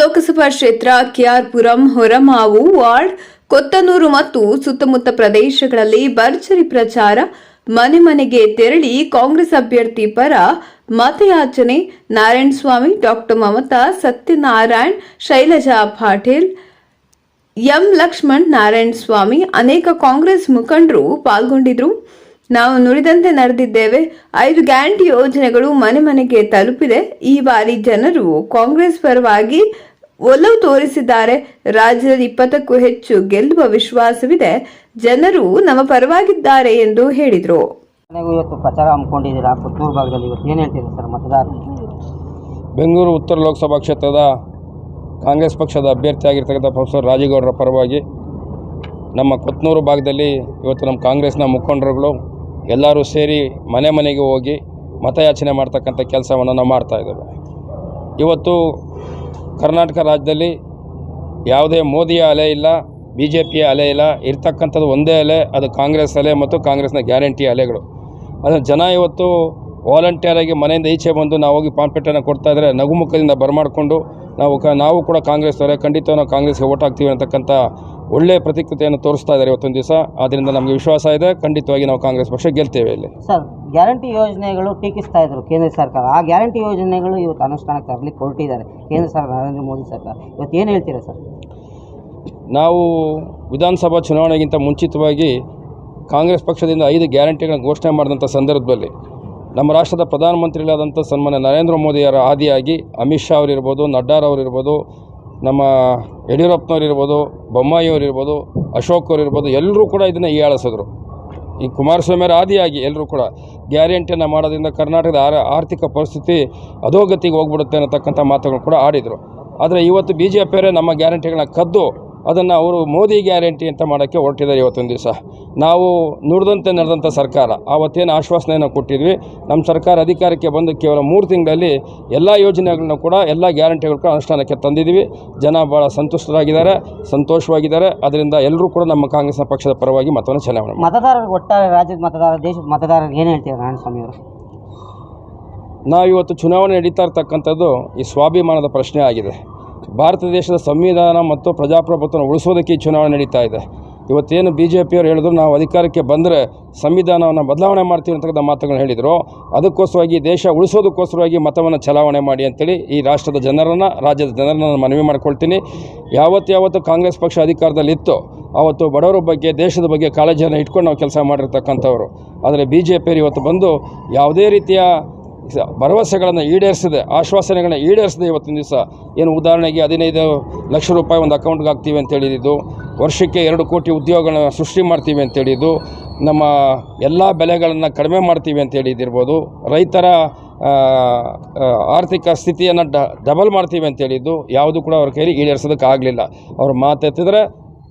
ಲೋಕಸಭಾ ಕ್ಷೇತ್ರ, ಕೆಆರ್ಪುರಂ, ಹೊರಮಾವು ವಾರ್ಡ್, ಕೊತ್ತನೂರು ಮತ್ತು ಸುತ್ತಮುತ್ತ ಪ್ರದೇಶಗಳಲ್ಲಿ ಭರ್ಜರಿ ಪ್ರಚಾರ, ಮನೆ ಮನೆಗೆ ತೆರಳಿ ಕಾಂಗ್ರೆಸ್ ಅಭ್ಯರ್ಥಿ ಪರ ಮತಯಾಚನೆ ನಾರಾಯಣ ಸ್ವಾಮಿ ಡಾಕ್ಟರ್ ಮಮತಾ, ಸತ್ಯನಾರಾಯಣ್, ಶೈಲಜಾ ಪಾಟೀಲ್, ಎಂ ಲಕ್ಷ್ಮಣ್ ನಾರಾಯಣ ಸ್ವಾಮಿ ಅನೇಕ ಕಾಂಗ್ರೆಸ್ ಮುಖಂಡರು ಪಾಲ್ಗೊಂಡಿದ್ರು. ನಾವು ನುಡಿದಂತೆ ನಡೆದಿದ್ದೇವೆ. ಐದು ಗ್ಯಾರಂಟಿ ಯೋಜನೆಗಳು ಮನೆ ಮನೆಗೆ ತಲುಪಿದೆ. ಈ ಬಾರಿ ಜನರು ಕಾಂಗ್ರೆಸ್ ಪರವಾಗಿ ಒಲವು ತೋರಿಸಿದ್ದಾರೆ. ರಾಜ್ಯದಲ್ಲಿ ಇಪ್ಪತ್ತಕ್ಕೂ ಹೆಚ್ಚು ಗೆಲ್ಲುವ ವಿಶ್ವಾಸವಿದೆ. ಜನರು ನಮ್ಮ ಪರವಾಗಿದ್ದಾರೆ ಎಂದು ಹೇಳಿದರು. ಇವತ್ತು ಪ್ರಚಾರ ಹಮ್ಮಿಕೊಂಡಿದ್ದೀರಾ? ಪುತ್ತೂರು ಭಾಗದಲ್ಲಿ ಇವತ್ತು ಏನು ಹೇಳ್ತೀರಾ ಸರ್ ಮತದಾರ ಬೆಂಗಳೂರು ಉತ್ತರ ಲೋಕಸಭಾ ಕ್ಷೇತ್ರದ ಕಾಂಗ್ರೆಸ್ ಪಕ್ಷದ ಅಭ್ಯರ್ಥಿಯಾಗಿರ್ತಕ್ಕಂಥ ಪ್ರೊಫೆಸರ್ ರಾಜೇಗೌಡರ ಪರವಾಗಿ ನಮ್ಮ ಕೊತ್ನೂರು ಭಾಗದಲ್ಲಿ ಇವತ್ತು ನಮ್ಮ ಕಾಂಗ್ರೆಸ್ನ ಮುಖಂಡರುಗಳು ಎಲ್ಲರೂ ಸೇರಿ ಮನೆ ಮನೆಗೆ ಹೋಗಿ ಮತಯಾಚನೆ ಮಾಡ್ತಕ್ಕಂಥ ಕೆಲಸವನ್ನು ನಾವು ಮಾಡ್ತಾ ಇದ್ದೇವೆ. ಇವತ್ತು ಕರ್ನಾಟಕ ರಾಜ್ಯದಲ್ಲಿ ಯಾವುದೇ ಮೋದಿಯ ಅಲೆ ಇಲ್ಲ ಬಿ ಜೆ ಪಿಯ ಅಲೆ ಇಲ್ಲ, ಇರ್ತಕ್ಕಂಥದ್ದು ಒಂದೇ ಅಲೆ, ಅದು ಕಾಂಗ್ರೆಸ್ ಅಲೆ ಮತ್ತು ಕಾಂಗ್ರೆಸ್ನ ಗ್ಯಾರಂಟಿ ಅಲೆಗಳು. ಅದನ್ನು ಜನ ಇವತ್ತು ವಾಲಂಟಿಯರಾಗಿ ಮನೆಯಿಂದ ಈಚೆ ಬಂದು ನಾವು ಹೋಗಿ ಪಾಂಪ್ಲೆಟನ್ನು ಕೊಡ್ತಾ ಇದ್ದರೆ ನಗುಮುಖದಿಂದ ಬರಮಾಡಿಕೊಂಡು ನಾವು ಕ ನಾವು ಕೂಡ ಕಾಂಗ್ರೆಸ್ ಅವರೇ ಖಂಡಿತ ನಾವು ಕಾಂಗ್ರೆಸ್ಗೆ ಓಟ್ ಹಾಕ್ತೀವಿ ಅಂತಕ್ಕಂಥ ಒಳ್ಳೆಯ ಪ್ರತಿಕೃತಿಯನ್ನು ತೋರಿಸ್ತಾ ಇದ್ದಾರೆ ಇವತ್ತೊಂದು ದಿವಸ. ಆದ್ದರಿಂದ ನಮಗೆ ವಿಶ್ವಾಸ ಇದೆ ಖಂಡಿತವಾಗಿ ನಾವು ಕಾಂಗ್ರೆಸ್ ಪಕ್ಷ ಗೆಲ್ತೇವೆ ಇಲ್ಲಿ. ಸರ್ ಗ್ಯಾರಂಟಿ ಯೋಜನೆಗಳು ಟೀಕಿಸ್ತಾ ಇದ್ರು ಕೇಂದ್ರ ಸರ್ಕಾರ. ಆ ಗ್ಯಾರಂಟಿ ಯೋಜನೆಗಳು ಇವತ್ತು ಅನುಷ್ಠಾನಕ್ಕೆ ತರಲಿಕ್ಕೆ ಹೊರಟಿದ್ದಾರೆ ಕೇಂದ್ರ ಸರ್ಕಾರ ನರೇಂದ್ರ ಮೋದಿ ಸರ್ಕಾರ. ಇವತ್ತು ಏನು ಹೇಳ್ತೀರಾ ಸರ್? ನಾವು ವಿಧಾನಸಭಾ ಚುನಾವಣೆಗಿಂತ ಮುಂಚಿತವಾಗಿ ಕಾಂಗ್ರೆಸ್ ಪಕ್ಷದಿಂದ ಐದು ಗ್ಯಾರಂಟಿಗಳನ್ನು ಘೋಷಣೆ ಮಾಡಿದಂಥ ಸಂದರ್ಭದಲ್ಲಿ ನಮ್ಮ ರಾಷ್ಟ್ರದ ಪ್ರಧಾನಮಂತ್ರಿಗಳಾದಂಥ ಸನ್ಮಾನ್ಯ ನರೇಂದ್ರ ಮೋದಿಯವರ ಆದಿಯಾಗಿ ಅಮಿತ್ ಶಾ ಅವರಿರ್ಬೋದು ನಡ್ಡಾರವರಿರ್ಬೋದು ನಮ್ಮ ಯಡಿಯೂರಪ್ಪನವರಿರ್ಬೋದು ಬೊಮ್ಮಾಯಿಯವರಿರ್ಬೋದು ಅಶೋಕ್ ಅವರಿರ್ಬೋದು, ಎಲ್ಲರೂ ಕೂಡ ಇದನ್ನು ಹೀಯಾಳಿಸಿದ್ರು ಈ ಕುಮಾರಸ್ವಾಮಿಯವರ ಆದಿಯಾಗಿ ಎಲ್ಲರೂ ಕೂಡ ಗ್ಯಾರಂಟಿಯನ್ನು ಮಾಡೋದ್ರಿಂದ ಕರ್ನಾಟಕದ ಆರ್ಥಿಕ ಪರಿಸ್ಥಿತಿ ಅಧೋಗತಿಗೆ ಹೋಗ್ಬಿಡುತ್ತೆ ಅನ್ನತಕ್ಕಂಥ ಮಾತುಗಳು ಕೂಡ ಆಡಿದರು. ಆದರೆ ಇವತ್ತು ಬಿ ಜೆ ಪಿಯವರೇ ನಮ್ಮ ಗ್ಯಾರಂಟಿಗಳನ್ನ ಕದ್ದು ಅದನ್ನು ಅವರು ಮೋದಿ ಗ್ಯಾರಂಟಿ ಅಂತ ಮಾಡೋಕ್ಕೆ ಹೊರಟಿದ್ದಾರೆ ಇವತ್ತೊಂದು ದಿವಸ. ನಾವು ನುಡಿದಂತೆ ನಡೆದಂಥ ಸರ್ಕಾರ ಆವತ್ತೇನು ಆಶ್ವಾಸನೆಯನ್ನು ಕೊಟ್ಟಿದ್ವಿ. ನಮ್ಮ ಸರ್ಕಾರ ಅಧಿಕಾರಕ್ಕೆ ಬಂದು ಕೇವಲ ಮೂರು ತಿಂಗಳಲ್ಲಿ ಎಲ್ಲ ಯೋಜನೆಗಳನ್ನ ಕೂಡ ಎಲ್ಲ ಗ್ಯಾರಂಟಿಗಳು ಕೂಡ ಅನುಷ್ಠಾನಕ್ಕೆ ತಂದಿದ್ದೀವಿ. ಜನ ಭಾಳ ಸಂತುಷ್ಟರಾಗಿದ್ದಾರೆ ಸಂತೋಷವಾಗಿದ್ದಾರೆ. ಅದರಿಂದ ಎಲ್ಲರೂ ಕೂಡ ನಮ್ಮ ಕಾಂಗ್ರೆಸ್ನ ಪಕ್ಷದ ಪರವಾಗಿ ಮತವನ್ನು ಚಲಾವಣೆ ಮತದಾರರು ಒಟ್ಟಾರೆ ರಾಜ್ಯದ ಮತದಾರ ದೇಶದ ಮತದಾರರಿಗೆ ಏನು ಹೇಳ್ತೀರಾ ನಾರಾಯಣ ಸ್ವಾಮಿ ಅವರು? ನಾವು ಇವತ್ತು ಚುನಾವಣೆ ನಡೀತಾ ಇರ್ತಕ್ಕಂಥದ್ದು ಈ ಸ್ವಾಭಿಮಾನದ ಪ್ರಶ್ನೆ ಆಗಿದೆ. ಭಾರತ ದೇಶದ ಸಂವಿಧಾನ ಮತ್ತು ಪ್ರಜಾಪ್ರಭುತ್ವವನ್ನು ಉಳಿಸೋದಕ್ಕೆ ಚುನಾವಣೆ ನಡೀತಾ ಇದೆ. ಇವತ್ತೇನು ಬಿ ಜೆ ಪಿಯವರು ಹೇಳಿದ್ರು, ನಾವು ಅಧಿಕಾರಕ್ಕೆ ಬಂದರೆ ಸಂವಿಧಾನವನ್ನು ಬದಲಾವಣೆ ಮಾಡ್ತೀವಿ ಅಂತಕ್ಕಂಥ ಮಾತುಗಳನ್ನು ಹೇಳಿದರು. ಅದಕ್ಕೋಸ್ಕರವಾಗಿ ದೇಶ ಉಳಿಸೋದಕ್ಕೋಸ್ಕರವಾಗಿ ಮತವನ್ನು ಚಲಾವಣೆ ಮಾಡಿ ಅಂತೇಳಿ ಈ ರಾಷ್ಟ್ರದ ಜನರನ್ನು, ರಾಜ್ಯದ ಜನರನ್ನು ನಾನು ಮನವಿ ಮಾಡ್ಕೊಳ್ತೀನಿ. ಯಾವತ್ತು ಯಾವತ್ತು ಕಾಂಗ್ರೆಸ್ ಪಕ್ಷ ಅಧಿಕಾರದಲ್ಲಿತ್ತು ಆವತ್ತು ಬಡವರ ಬಗ್ಗೆ, ದೇಶದ ಬಗ್ಗೆ ಕಾಳಜಿಯನ್ನು ಇಟ್ಕೊಂಡು ನಾವು ಕೆಲಸ ಮಾಡಿರ್ತಕ್ಕಂಥವ್ರು. ಆದರೆ ಬಿ ಜೆ ಪಿಯವರು ಇವತ್ತು ಬಂದು ಯಾವುದೇ ರೀತಿಯ ಭರವಸೆಗಳನ್ನು ಈಡೇರಿಸಿದೆ, ಆಶ್ವಾಸನೆಗಳನ್ನ ಈಡೇರಿಸಿದೆ ಇವತ್ತಿನ ದಿವಸ. ಏನು ಉದಾಹರಣೆಗೆ ಹದಿನೈದು ಲಕ್ಷ ರೂಪಾಯಿ ಒಂದು ಅಕೌಂಟ್ಗೆ ಹಾಕ್ತೀವಿ ಅಂತ ಹೇಳಿದ್ದು, ವರ್ಷಕ್ಕೆ ಎರಡು ಕೋಟಿ ಉದ್ಯೋಗಗಳನ್ನ ಸೃಷ್ಟಿ ಮಾಡ್ತೀವಿ ಅಂತ ಹೇಳಿದ್ದು, ನಮ್ಮ ಎಲ್ಲ ಬೆಲೆಗಳನ್ನು ಕಡಿಮೆ ಮಾಡ್ತೀವಿ ಅಂತ ಹೇಳಿದ್ದಿರ್ಬೋದು ರೈತರ ಆರ್ಥಿಕ ಸ್ಥಿತಿಯನ್ನು ಡಬಲ್ ಮಾಡ್ತೀವಿ ಅಂತ ಹೇಳಿದ್ದು, ಯಾವುದು ಕೂಡ ಅವ್ರ ಕೈಲಿ ಈಡೇರಿಸೋದಕ್ಕೆ ಆಗಲಿಲ್ಲ ಅವ್ರು ಮಾತೆತ್ತಿದ್ರೆ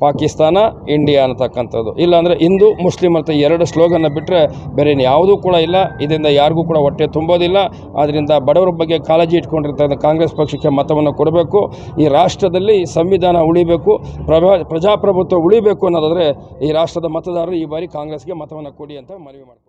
ಪಾಕಿಸ್ತಾನ, ಇಂಡಿಯಾ ಅನ್ನತಕ್ಕಂಥದ್ದು. ಇಲ್ಲಾಂದರೆ ಹಿಂದೂ, ಮುಸ್ಲಿಂ ಅಂತ ಎರಡು ಸ್ಲೋಗನ್ನ ಬಿಟ್ಟರೆ ಬೇರೆ ಯಾವುದೂ ಕೂಡ ಇಲ್ಲ. ಇದರಿಂದ ಯಾರಿಗೂ ಕೂಡ ಹೊಟ್ಟೆ ತುಂಬೋದಿಲ್ಲ. ಆದ್ದರಿಂದ ಬಡವರ ಬಗ್ಗೆ ಕಾಳಜಿ ಇಟ್ಕೊಂಡಿರ್ತಕ್ಕಂಥ ಕಾಂಗ್ರೆಸ್ ಪಕ್ಷಕ್ಕೆ ಮತವನ್ನು ಕೊಡಬೇಕು. ಈ ರಾಷ್ಟ್ರದಲ್ಲಿ ಸಂವಿಧಾನ ಉಳಿಬೇಕು, ಪ್ರಭಾ, ಪ್ರಜಾಪ್ರಭುತ್ವ ಉಳಿಬೇಕು ಅನ್ನೋದಾದರೆ ಈ ರಾಷ್ಟ್ರದ ಮತದಾರರು ಈ ಬಾರಿ ಕಾಂಗ್ರೆಸ್ಗೆ ಮತವನ್ನು ಕೊಡಿ ಅಂತ ಮನವಿ ಮಾಡ್ಕೊಡ್ತೀನಿ